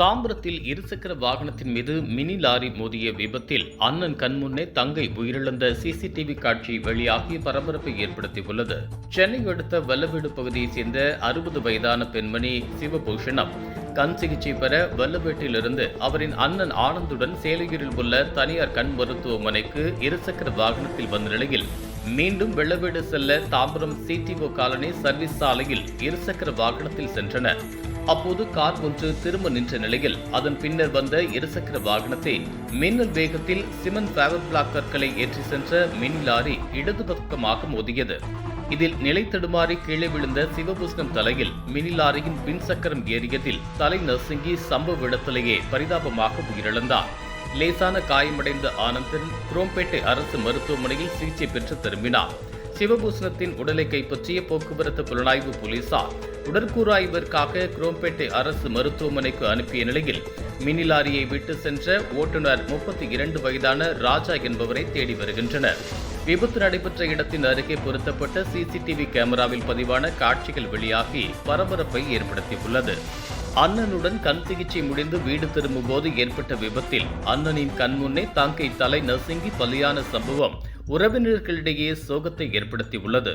தாம்பரத்தில் இருசக்கர வாகனத்தின் மீது மினி லாரி மோதிய விபத்தில் அண்ணன் கண்முன்னே தங்கை உயிரிழந்த சிசிடிவி காட்சி வெளியாகி பரபரப்பை ஏற்படுத்தியுள்ளது. சென்னை அடுத்த வல்லவீடு பகுதியைச் சேர்ந்த அறுபது வயதான பெண்மணி சிவபூஷணம் கண் சிகிச்சை பெற வல்லவேட்டிலிருந்து அவரின் அண்ணன் ஆனந்துடன் சேலையூரில் உள்ள தனியார் கண் மருத்துவமனைக்கு இருசக்கர வாகனத்தில் வந்த நிலையில் மீண்டும் வெள்ளவேடு செல்ல தாம்பரம் சிடிஓ காலனி சர்வீஸ் சாலையில் இருசக்கர வாகனத்தில் சென்றனர். அப்போது கார் ஒன்று திரும்ப நின்ற நிலையில் அதன் பின்னர் வந்த இருசக்கர வாகனத்தை மின்னல் வேகத்தில் சிமெண்ட் ஃபேவர் பிளாக் கற்களை ஏற்றி சென்ற மினி லாரி இடது பக்கமாக மோதியது. இதில் நிலை தடுமாறி கீழே விழுந்த சிவபுஷ்ணம் தலையில் மினி லாரியின் பின் சக்கரம் ஏறியதில் தலை நசுங்கி சம்பவ இடத்திலேயே பரிதாபமாக உயிரிழந்தார். லேசான காயமடைந்த ஆனந்தன் குரோம்பேட்டை அரசு மருத்துவமனையில் சிகிச்சை பெற்று திரும்பினார். சிவபூஷணத்தின் உடலை கைப்பற்றிய போக்குவரத்து புலனாய்வு போலீசார் உடற்கூறாய்விற்காக குரோம்பேட்டை அரசு மருத்துவமனைக்கு அனுப்பிய நிலையில் மினி லாரியை விட்டு சென்ற ஓட்டுநர் முப்பத்தி இரண்டு வயதான ராஜா என்பவரை தேடி வருகின்றனர். விபத்து நடைபெற்ற இடத்தின் அருகே பொருத்தப்பட்ட சிசிடிவி கேமராவில் பதிவான காட்சிகள் வெளியாகி பரபரப்பை ஏற்படுத்தியுள்ளது. அண்ணனுடன் கண் சிகிச்சை முடிந்து வீடு திரும்பும் போது ஏற்பட்ட விபத்தில் அண்ணனின் கண்முன்னே தங்கை தலை நசுங்கி பலியான சம்பவம் உறவினர்களிடையே சோகத்தை ஏற்படுத்தியுள்ளது.